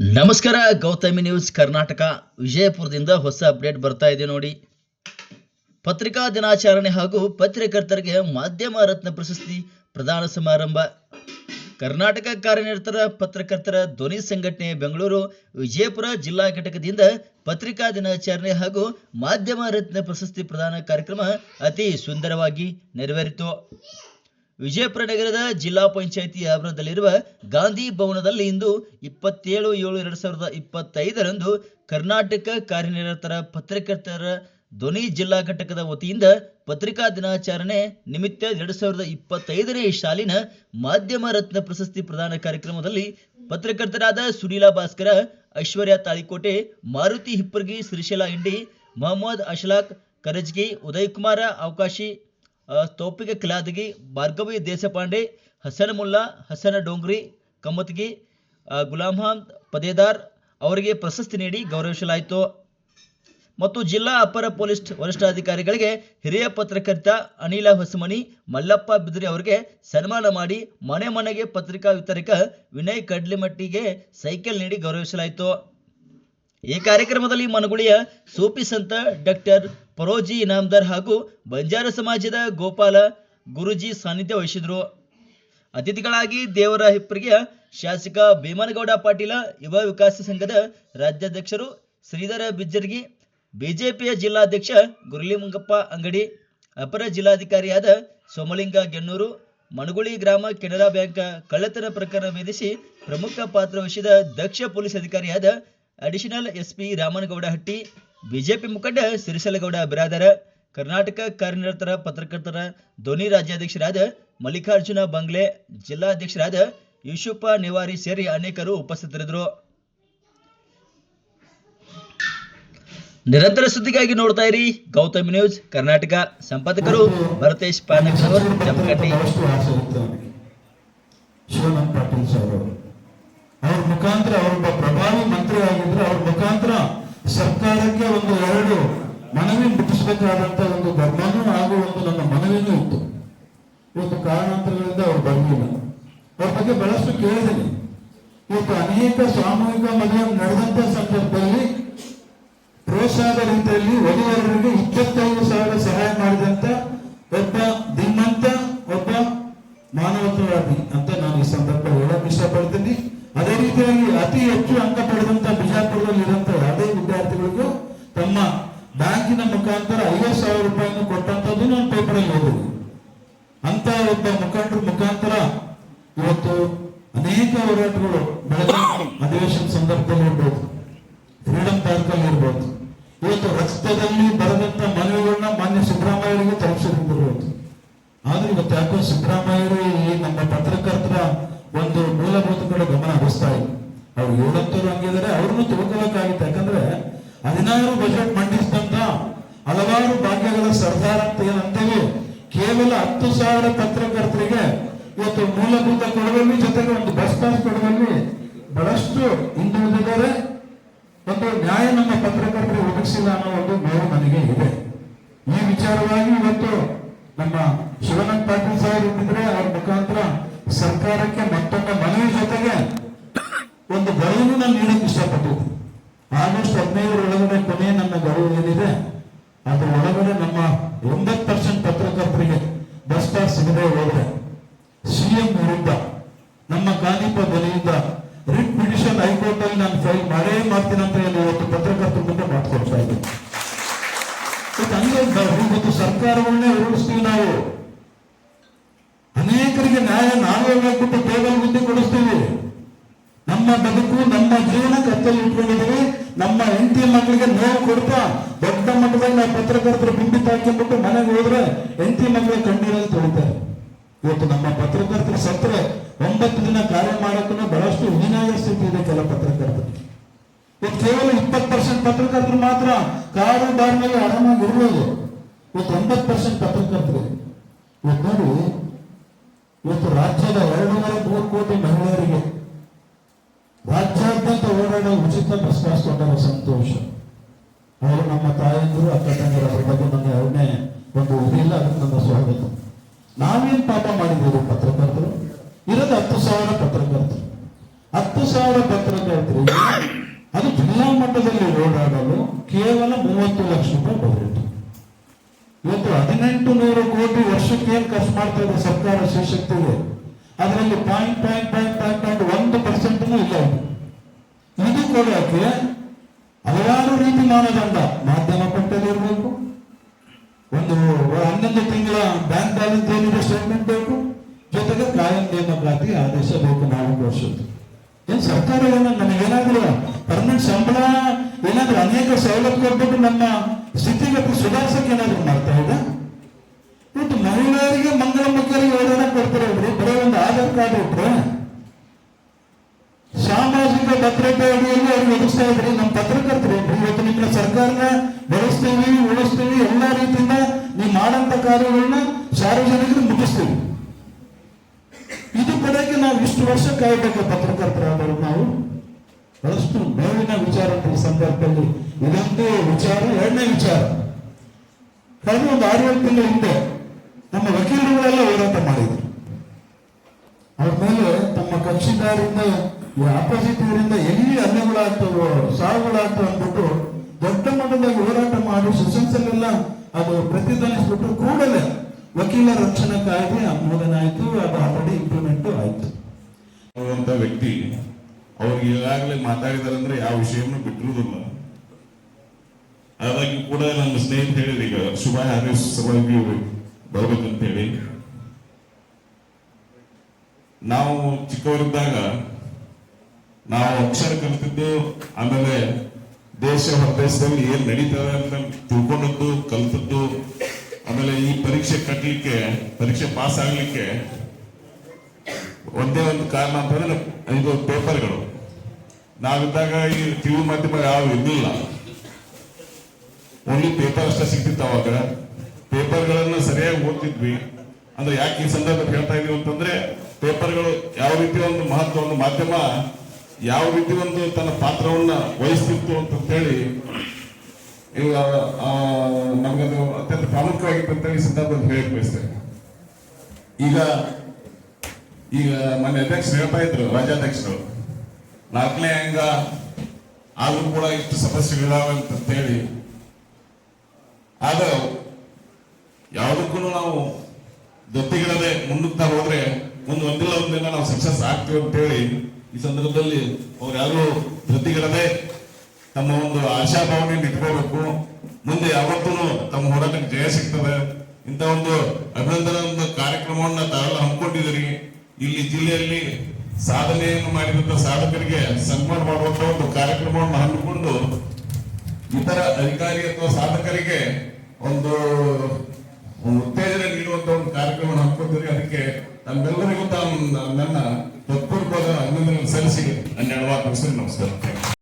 ನಮಸ್ಕಾರ, ಗೌತಮಿ ನ್ಯೂಸ್ ಕರ್ನಾಟಕ. ವಿಜಯಪುರದಿಂದ ಹೊಸ ಅಪ್ಡೇಟ್ ಬರ್ತಾ ಇದೆ ನೋಡಿ. ಪತ್ರಿಕಾ ದಿನಾಚರಣೆ ಹಾಗೂ ಪತ್ರಕರ್ತರಿಗೆ ಮಾಧ್ಯಮ ರತ್ನ ಪ್ರಶಸ್ತಿ ಪ್ರದಾನ ಸಮಾರಂಭ. ಕರ್ನಾಟಕ ಕಾರ್ಯನಿರತರ ಪತ್ರಕರ್ತರ ಧ್ವನಿ ಸಂಘಟನೆ ಬೆಂಗಳೂರು, ವಿಜಯಪುರ ಜಿಲ್ಲಾ ಘಟಕದಿಂದ ಪತ್ರಿಕಾ ದಿನಾಚರಣೆ ಹಾಗೂ ಮಾಧ್ಯಮ ರತ್ನ ಪ್ರಶಸ್ತಿ ಪ್ರದಾನ ಕಾರ್ಯಕ್ರಮ ಅತಿ ಸುಂದರವಾಗಿ ನೆರವೇರಿತು. ವಿಜಯಪುರ ನಗರದ ಜಿಲ್ಲಾ ಪಂಚಾಯಿತಿ ಆವರಣದಲ್ಲಿರುವ ಗಾಂಧಿ ಭವನದಲ್ಲಿ ಇಂದು ಇಪ್ಪತ್ತೇಳು ಏಳು ಎರಡು ಸಾವಿರದ ಇಪ್ಪತ್ತೈದರಂದು ಕರ್ನಾಟಕ ಕಾರ್ಯನಿರತರ ಪತ್ರಕರ್ತರ ಧ್ವನಿ ಜಿಲ್ಲಾ ಘಟಕದ ವತಿಯಿಂದ ಪತ್ರಿಕಾ ದಿನಾಚರಣೆ ನಿಮಿತ್ತ ಎರಡು ಸಾವಿರದ ಇಪ್ಪತ್ತೈದನೇ ಸಾಲಿನ ಮಾಧ್ಯಮ ರತ್ನ ಪ್ರಶಸ್ತಿ ಪ್ರದಾನ ಕಾರ್ಯಕ್ರಮದಲ್ಲಿ ಪತ್ರಕರ್ತರಾದ ಸುನೀಲಾ ಭಾಸ್ಕರ, ಐಶ್ವರ್ಯ ತಾಳಿಕೋಟೆ, ಮಾರುತಿ ಹಿಪ್ಪರ್ಗಿ ಶ್ರೀಶೈಲ ಇಂಡಿ, ಮೊಹಮ್ಮದ್ ಅಶ್ಲಾಕ್, ಕರಜ್ಗಿ ಉದಯ್ ಕುಮಾರ ಅವಕಾಶಿ ಅ, ತೌಪಿಕ ಕಿಲಾದಗಿ ಭಾರ್ಗವಿ ದೇಶಪಾಂಡೆ ಹಸನ ಮುಲ್ಲಾ ಹಸನ ಡೋಂಗ್ರಿ ಕಮ್ಮತ್ಗಿ ಗುಲಾಮ್ ಹಮ್ದ್ ಪದೇದಾರ್ ಅವರಿಗೆ ಪ್ರಶಸ್ತಿ ನೀಡಿ ಗೌರವಿಸಲಾಯಿತು. ಮತ್ತು ಜಿಲ್ಲಾ ಅಪರ ಪೊಲೀಸ್ ವರಿಷ್ಠಾಧಿಕಾರಿಗಳಿಗೆ ಹಿರಿಯ ಪತ್ರಕರ್ತ ಅನಿಲ ಹೊಸಮನಿ ಮಲ್ಲಪ್ಪ ಬಿದ್ರಿ ಅವರಿಗೆ ಸನ್ಮಾನ ಮಾಡಿ ಮನೆ ಮನೆಗೆ ಪತ್ರಿಕಾ ವಿತರಕ ವಿನಯ್ ಕಡ್ಲಿಮಟ್ಟಿಗೆ ಸೈಕಲ್ ನೀಡಿ ಗೌರವಿಸಲಾಯಿತು. ಈ ಕಾರ್ಯಕ್ರಮದಲ್ಲಿ ಮನಗುಳಿಯ ಸೂಫಿ ಸಂತ ಡಾಕ್ಟರ್ ಪರೋಜಿ ಇನಾಮದಾರ್ ಹಾಗೂ ಬಂಜಾರ ಸಮಾಜದ ಗೋಪಾಲ ಗುರುಜಿ ಸಾನ್ನಿಧ್ಯ ವಹಿಸಿದರು. ಅತಿಥಿಗಳಾಗಿ ದೇವರ ಹಿಪ್ಪರಿಗೆಯ ಶಾಸಕ ಭೀಮನಗೌಡ ಪಾಟೀಲ, ಯುವ ವಿಕಾಸ ಸಂಘದ ರಾಜ್ಯಾಧ್ಯಕ್ಷರು ಶ್ರೀಧರ ಬಿಜ್ಜರ್ಗಿ, ಬಿಜೆಪಿಯ ಜಿಲ್ಲಾಧ್ಯಕ್ಷ ಗುರುಲಿಮಂಗಪ್ಪ ಅಂಗಡಿ, ಅಪರ ಜಿಲ್ಲಾಧಿಕಾರಿಯಾದ ಸೋಮಲಿಂಗ ಗೆನ್ನೂರು ಮಣಗುಳಿ ಗ್ರಾಮ ಕೆನರಾ ಬ್ಯಾಂಕ್ ಕಳ್ಳತನ ಪ್ರಕರಣ ವೇಧಿಸಿ ಪ್ರಮುಖ ಪಾತ್ರ ವಹಿಸಿದ ದಕ್ಷ police ಅಧಿಕಾರಿಯಾದ additional SP Ramanagouda Hatti BJP ಮುಖಂಡ ಸಿರಿಸಲಗೌಡ ಬಿರಾದರ, ಕರ್ನಾಟಕ ಕಾರ್ಯನಿರತರ ಪತ್ರಕರ್ತರ ಧ್ವನಿ ರಾಜ್ಯಾಧ್ಯಕ್ಷರಾದ ಮಲ್ಲಿಕಾರ್ಜುನ ಬಂಗ್ಲೆ, ಜಿಲ್ಲಾಧ್ಯಕ್ಷರಾದ ಯೂಸುಫ ನೇವಾರಿ ಸೇರಿ ಅನೇಕರು ಉಪಸ್ಥಿತರಿದ್ದರು. ನಿರಂತರ ಸುದ್ದಿಗಾಗಿ ನೋಡ್ತಾ ಇರಿ ಗೌತಮ್ ನ್ಯೂಸ್ ಕರ್ನಾಟಕ. ಸಂಪಾದಕರು ಭರತೇಶ್ ಪಾಟೀಲ್ ಅವ್ರ. ಮುಖಾಂತರ ಅವರೊಬ್ಬ ಪ್ರಭಾವಿ ಮಂತ್ರಿ ಆಗಿದ್ರೆ ಅವ್ರ ಮುಖಾಂತರ ಸರ್ಕಾರಕ್ಕೆ ಒಂದು ಎರಡು ಮನವಿ ಮುಟ್ಟಿಸಬೇಕಾದಂತ ಒಂದು ಧರ್ಮನೂ ಹಾಗೂ ಒಂದು ನನ್ನ ಮನವಿನೂ ಇತ್ತು. ಇವತ್ತು ಕಾರಣಾಂತರಗಳಿಂದ ಅವ್ರು ಬರಲಿಲ್ಲ. ಅವ್ರ ಬಗ್ಗೆ ಬಹಳಷ್ಟು ಕೇಳಿದ್ದೀನಿ. ಇವತ್ತು ಅನೇಕ ಸಾಮೂಹಿಕ ಮದುವೆ ನಡೆದಂತ ಸಂದರ್ಭದಲ್ಲಿ ಪ್ರೋತ್ಸಾಹದ ರೀತಿಯಲ್ಲಿ ವಧುವರರಿಗೆ ಇಪ್ಪತ್ತೈದು ಸಾವಿರ ಸಹಾಯ ಮಾಡಿದಂತ ಒಬ್ಬ ದಿನಂತ ಒಬ್ಬ ಮಾನವತಾವಾದಿ ಅಂತ ನಾನು ಈ ಸಂದರ್ಭ ಹೇಳಕ್ ಇಷ್ಟಪಡ್ತೀನಿ. ಅದೇ ರೀತಿಯಾಗಿ ಅತಿ ಹೆಚ್ಚು ಅಂಕ ಪಡೆದಂತ ಬಿಜಾಪುರದಲ್ಲಿ ಮುಖಾಂತರ ಐವತ್ತು ಸಾವಿರ ರೂಪಾಯಿಯನ್ನು ಕೊಟ್ಟಂತದ್ದು ನಾನು ಪೇಪರ್ ಅಲ್ಲಿ ಓದಿದ್ದೀನಿ ಅಂತ ಒಬ್ಬ ಮುಖಂಡರ ಮುಖಾಂತರ ಇವತ್ತು ಅನೇಕ ಹೋರಾಟಗಳು ಬೆಳಗಾವಿ ಅಧಿವೇಶನ ಸಂದರ್ಭದಲ್ಲಿ ಇರ್ಬೋದು, ಫ್ರೀಡಂ ಪಾರ್ಕ್ ಅಲ್ಲಿ ಇರ್ಬೋದು. ಇವತ್ತು ರಕ್ತದಲ್ಲಿ ಬರೆದಂತ ಮನವಿಗಳನ್ನ ಮಾನ್ಯ ಸಿದ್ದರಾಮಯ್ಯರಿಗೆ ತಲುಪಿಸಿರ್ಬೋದು ಆದ್ರೆ ಇವತ್ತು ಯಾಕೋ ಸಿದ್ದರಾಮಯ್ಯರು ಈ ನಮ್ಮ ಪತ್ರಕರ್ತರ ಒಂದು ಮೂಲಭೂತ ಕಡೆ ಗಮನ ಹರಿಸ್ತಾ ಇಲ್ಲ. ಅವ್ರು ಹೇಳಂತವ್ರು ಹಂಗಿದ್ದಾರೆ ಅವ್ರನ್ನು ತಿಳ್ಕೊಬೇಕಾಗಿತ್ತು ಯಾಕಂದ್ರೆ ಹದಿನಾರು ಬಜೆಟ್ ಮಂಡಿಸಿದಂತ ಹಲವಾರು ಭಾಗ್ಯಗಳ ಸರ್ದಾರ ಅಂತ ಏನಂತೇವೆ ಕೇವಲ ಹತ್ತು ಸಾವಿರ ಪತ್ರಕರ್ತರಿಗೆ ಇವತ್ತು ಮೂಲಭೂತ ಕೊಡುವಲ್ಲಿ ಜೊತೆಗೆ ಒಂದು ಬಸ್ ಪಾಸ್ ಕೊಡುವಲ್ಲಿ ಬಹಳಷ್ಟು ಹಿಂದುಳಿದಿದ್ದಾರೆ. ಒಂದು ನ್ಯಾಯ ನಮ್ಮ ಪತ್ರಕರ್ತರಿಗೆ ಒದಗಿಸಿಲ್ಲ ಅನ್ನೋ ಒಂದು ನೋವು ನನಗೆ ಇದೆ. ಈ ವಿಚಾರವಾಗಿ ಇವತ್ತು ನಮ್ಮ ಶಿವನಂದ್ ಪಾಟೀಲ್ ಸಾಹೇಬ್ ಇದ್ದಿದ್ರೆ ಅವ್ರ ಮುಖಾಂತರ ಸರ್ಕಾರಕ್ಕೆ ಮತ್ತೊಂದು ಮನವಿ ಜೊತೆಗೆ ಒಂದು ಗಡುವನ್ನು ನಾನು ನೀಡಕ್ಕೆ ಇಷ್ಟಪಟ್ಟಿದ್ದೆ. ಆಗಸ್ಟ್ ಹದಿನೈದರ ಒಳಗಡೆ ಕೊನೆ ನನ್ನ ಗಡುವು ಏನಿದೆ ಅದ್ರ ಒಳಗಡೆ ನಮ್ಮ ಒಂಬತ್ತು ಪರ್ಸೆಂಟ್ ಪತ್ರಕರ್ತರಿಗೆ ಬಸ್ ಪಾಸ್ ಸಿಗದೆ ಹೋದ್ರೆ ಸಿಎಂ ವಿರುದ್ಧ, ನಮ್ಮ ಕಾನಿಪ ಬಲಿಯಿಂದ ರಿಟ್ ಪಿಟಿಷನ್ ಹೈಕೋರ್ಟ್ ಅಲ್ಲಿ ನಾನು ಫೈಲ್ ಮಾಡೇ ಮಾಡ್ತೀನಿ ಅಂತ ಹೇಳಿ ಇವತ್ತು ಪತ್ರಕರ್ತರ ಮುಂದೆ ಮಾತು ಕೊಡ್ತಾ ಇದ್ದೀನಿ. ಸರ್ಕಾರವನ್ನೇ ಉರುಳಿಸ್ತೀವಿ ನಾವು. ಹಾಕೊಂಡ್ಬಿಟ್ಟು ಮನೆಗೆ ಹೋದ್ರೆ ಹೆಂಡತಿ ಮಕ್ಕಳ ಕಣ್ಣೀರಲ್ಲಿ ತೊಳಿತಾರೆ ಇವತ್ತು ನಮ್ಮ ಪತ್ರಕರ್ತರು ಸತ್ರ ಒಂಬತ್ತು ದಿನ ಕಾರ್ಯ ಮಾಡೋಕ್ಕೂ ಬಹಳಷ್ಟು ಹೀನಾಯ ಸ್ಥಿತಿ ಇದೆ ಕೆಲ ಪತ್ರಕರ್ತರು. ಇವತ್ತು ಕೇವಲ ಇಪ್ಪತ್ತು ಪರ್ಸೆಂಟ್ ಪತ್ರಕರ್ತರು ಮಾತ್ರ ಕಾರು ಮೇಲೆ ಆರಾಮಾಗಿ ಇರ್ಬೋದು. ಇವತ್ತು ಒಂಬತ್ತು ಪರ್ಸೆಂಟ್ ಪತ್ರಕರ್ತರು. ಇವತ್ತು ನೋಡಿ, ಇವತ್ತು ರಾಜ್ಯದ ಎರಡೂವರೆ ಮೂರು ಕೋಟಿ ಮಹಿಳೆಯರಿಗೆ ರಾಜ್ಯಾದ್ಯಂತ ಓಡಾಡೋ ಉಚಿತ ಬಸ್ ಪಾಸ್ ಸಂತೋಷ. ನಮ್ಮ ತಾಯಂದಿರು, ಅಕ್ಕ ತಂಗಿರ ಬಗ್ಗೆ ನನ್ನ ಎರಡನೇ ಒಂದು ಇಲ್ಲ ಅದಕ್ಕೆ ನನ್ನ ಸ್ವಾಗತ. ನಾವೇನ್ ಪಾಪ ಮಾಡಿದ್ದೀವಿ ಪತ್ರಕರ್ತರು? ಇರೋದು ಹತ್ತು ಸಾವಿರ ಪತ್ರಕರ್ತರು. ಹತ್ತು ಸಾವಿರ ಪತ್ರಕರ್ತರು ಅದು ಜಿಲ್ಲಾ ಮಟ್ಟದಲ್ಲಿ ಓಡಾಡಲು ಕೇವಲ ಮೂವತ್ತು ಲಕ್ಷ ರೂಪಾಯಿ ಬಜೆಟ್. ಇವತ್ತು ಹದಿನೆಂಟು ನೂರು ಕೋಟಿ ವರ್ಷಕ್ಕೆ ಏನ್ ಖರ್ಚು ಮಾಡ್ತಾ ಇದೆ ಸರ್ಕಾರ ಶಿವಶಕ್ತಿಗೆ ಅದರಲ್ಲಿ point point point point point ಒಂದು ಪರ್ಸೆಂಟ್ನೂ ಇಲ್ಲ. ಇದು ಕೊಡೋಕೆ ಹಲವಾರು ರೀತಿ ಮಾನದಂಡ ಮಾಧ್ಯಮ ಪಟ್ಟಲ್ಲಿ ಇರಬೇಕು ಒಂದು ಹನ್ನೊಂದು ತಿಂಗಳ ಬ್ಯಾಂಕ್ ಬ್ಯಾಲೆನ್ಸ್ ಏನಿದೆ ಸ್ಟೇಟ್ಮೆಂಟ್ ಬೇಕು. ಜೊತೆಗೆ ಕಾಯಂ ನೇಮಕಾತಿ ಆದೇಶ ಬೇಕು ನಾಲ್ಕು ವರ್ಷದ್ದು ಏನ್ ಸರ್ಕಾರ ಏನ ನಮಗೇನಾದ್ರೂ ಪರ್ಮನೆಂಟ್ ಸಂಬಳ ಏನಾದ್ರೂ ಅನೇಕ ಸೌಲಭ್ಯ ಕೊಟ್ಬಿಟ್ಟು ನಮ್ಮ ಸ್ಥಿತಿಗತಿ ಸುಧಾರಿಸಕ್ಕೆ ಏನಾದ್ರೂ ಮಾಡ್ತಾ ಇದೆ ಮತ್ತು ಮಹಿಳೆಯರಿಗೆ ಮಂಗಳ ಮುಖಿಯರಿಗೆ ಯೋಜನೆ ಕೊಡ್ತಿರೋದ್ರಿ ಬರೀ ಒಂದು ಆಧಾರ್ ಕಾರ್ಡ್ ಇಟ್ರೆ ಸಾಮಾಜಿಕ ಭದ್ರತೆ ಅಡಿಯಲ್ಲಿ ಅವ್ರಿಗೆ ಒದಗಿಸ್ತಾ ಇದ್ರಿ ನಮ್ಮ ಕಾರ್ಯಗಳನ್ನ ಸಾರ್ವಜನಿಕರು ಮುಗಿಸ್ತೀವಿ. ಇದು ಕಡೆಗೆ ನಾವು ಇಷ್ಟು ವರ್ಷ ಕಾಯಬೇಕು ಪತ್ರಕರ್ತರಾದವರು ನಾವು. ಬಹಳಷ್ಟು ಮೇಲಿನ ವಿಚಾರ ಸಂದರ್ಭದಲ್ಲಿ. ಇದೊಂದು ವಿಚಾರ, ಎರಡನೇ ವಿಚಾರ. ಕಳೆದ ಒಂದು ಆರು ಏಳು ತಿಂಗಳ ಹಿಂದೆ ನಮ್ಮ ವಕೀಲರುಗಳೆಲ್ಲ ಹೋರಾಟ ಮಾಡಿದ್ರು. ಅವ್ರ ಮೇಲೆ ತಮ್ಮ ಕಕ್ಷಿದಾರರಿಂದ ಆಪೋಸಿಟ್ ಇವರಿಂದ ಎಲ್ಲಿ ಹಲ್ಲೆಗಳಾಗ್ತವೋ, ಸಾವುಗಳಾಗ್ತವೆ ಅಂದ್ಬಿಟ್ಟು ದೊಡ್ಡ ಮಟ್ಟದಲ್ಲಿ ಹೋರಾಟ ಮಾಡಿ ಸೆಷನ್ಸಲ್ಲೆಲ್ಲ ಅದು ಪ್ರತಿಧ್ವನಿಸ್ಬಿಟ್ಟು ಕೂಡಲೇ ವಕೀಲ ರಕ್ಷಣಾ ಕಾಯ್ದೆ ಅನುಮೋದನೆ ಆಯ್ತು, ಅದು ಆಲ್ರೆಡಿ ಇಂಪ್ಲಿಮೆಂಟ್ ಆಯ್ತು. ವ್ಯಕ್ತಿ ಅವ್ರಿಗೆ ಈಗಾಗಲೇ ಮಾತಾಡಿದಾರೆ ಅಂದ್ರೆ ಯಾವ ವಿಷಯವನ್ನು ಬಿಟ್ಟಿರುವುದಿಲ್ಲ. ಹಾಗಾಗಿ ಕೂಡ ನನ್ನ ಸ್ನೇಹಿತ ಹೇಳಿದ್ರು ಈಗ, ಶುಭ ಹಾರೀಸ್ ಸಲುವಾಗಿ ಬರ್ಬೇಕಂತ ಹೇಳಿ. ನಾವು ಚಿಕ್ಕವರಿದ್ದಾಗ ನಾವು ಅಕ್ಷರ ಕಲಿತಿದ್ದು ಆಮೇಲೆ ದೇಶ ಹೊರದೇಶದಲ್ಲಿ ಏನ್ ನಡೀತದೆ ಅಂತ ತಿಳ್ಕೊಂಡದ್ದು, ಕಲ್ತದ್ದು, ಆಮೇಲೆ ಈ ಪರೀಕ್ಷೆ ಕಟ್ಟಲಿಕ್ಕೆ ಪರೀಕ್ಷೆ ಪಾಸ್ ಆಗ್ಲಿಕ್ಕೆ ಒಂದೇ ಒಂದು ಕಾರಣ ಅಂತಂದ್ರೆ ಇದು ಪೇಪರ್ಗಳು. ನಾವಿದ್ದಾಗ ಈ ಟಿವಿ ಮಾಧ್ಯಮ ಯಾವ ಇರ್ಲಿಲ್ಲ. ಓನ್ಲಿ ಪೇಪರ್ ಅಷ್ಟೇ ಸಿಗ್ತಿತ್ತು ಅವಾಗ. ಪೇಪರ್ಗಳನ್ನ ಸರಿಯಾಗಿ ಓದ್ತಿದ್ವಿ. ಅಂದ್ರೆ ಯಾಕೆ ಈ ಸಂದರ್ಭ ಹೇಳ್ತಾ ಇದೀವಿ ಅಂತಂದ್ರೆ, ಪೇಪರ್ಗಳು ಯಾವ ರೀತಿ ಒಂದು ಮಹತ್ವ ಒಂದು ಮಾಧ್ಯಮ ಯಾವ ರೀತಿ ಒಂದು ತನ್ನ ಪಾತ್ರವನ್ನ ವಹಿಸ್ತಿತ್ತು ಅಂತ ಹೇಳಿ ಈಗ ನಮಗದು ಅತ್ಯಂತ ಪ್ರಾಮುಖ್ಯವಾಗಿತ್ತು ಅಂತ ಈ ಸಂದರ್ಭದಲ್ಲಿ ಹೇಳಕ್ ಬಯಸ್ತೇನೆ ಈಗ ಈಗ ಮೊನ್ನೆ ಅಧ್ಯಕ್ಷರು ಹೇಳ್ತಾ ಇದ್ರು, ರಾಜ್ಯಾಧ್ಯಕ್ಷರು, ನಾಲ್ಕನೇ ಅಂಗ, ಆದ್ರೂ ಕೂಡ ಇಷ್ಟು ಸಮಸ್ಯೆಗಳಿದಾವೆ ಅಂತ ಹೇಳಿ ಆದ್ರೆ, ಯಾವುದಕ್ಕೂ ನಾವು ಗತಿಗಳದೆ ಮುನ್ನುಗ್ತಾ ಹೋದ್ರೆ ಒಂದು ಒಂದಿಲ್ಲ ಒಂದಿಲ್ಲ ನಾವು ಸಕ್ಸಸ್ ಆಗ್ತೀವಿ ಅಂತ ಹೇಳಿ ಈ ಸಂದರ್ಭದಲ್ಲಿ ಅವ್ರು ಯಾರು ಪ್ರತಿಗಳದೆ ತಮ್ಮ ಒಂದು ಆಶಾಭಾವನೆಯನ್ನು ಇಟ್ಕೋಬೇಕು. ಮುಂದೆ ಯಾವತ್ತೂ ತಮ್ಮ ಹೋರಾಟಕ್ಕೆ ಜಯ ಸಿಗ್ತದೆ. ಇಂಥ ಒಂದು ಅಭಿನಂದನಾ ಒಂದು ಕಾರ್ಯಕ್ರಮವನ್ನ ತಾವೆಲ್ಲ ಹಮ್ಮಿಕೊಂಡಿದ್ದೀರಿ. ಇಲ್ಲಿ ಜಿಲ್ಲೆಯಲ್ಲಿ ಸಾಧನೆಯನ್ನು ಮಾಡಿದಂತ ಸಾಧಕರಿಗೆ ಸನ್ಮಾನ ಮಾಡುವಂತ ಒಂದು ಕಾರ್ಯಕ್ರಮವನ್ನು ಹಮ್ಮಿಕೊಂಡು ಇತರ ಅಧಿಕಾರಿ ಅಥವಾ ಸಾಧಕರಿಗೆ ಒಂದು ಉತ್ತೇಜನ ನೀಡುವಂತ ಒಂದು ಕಾರ್ಯಕ್ರಮ ಹಮ್ಮಿಕೊಂಡಿರಿ ಅದಕ್ಕೆ ನಮ್ಮೆಲ್ಲರಿಗೂ ತಾವು ನನ್ನ ಸಲ್ಲಿಸಿ ನನ್ನ ನಮಸ್ಕಾರ.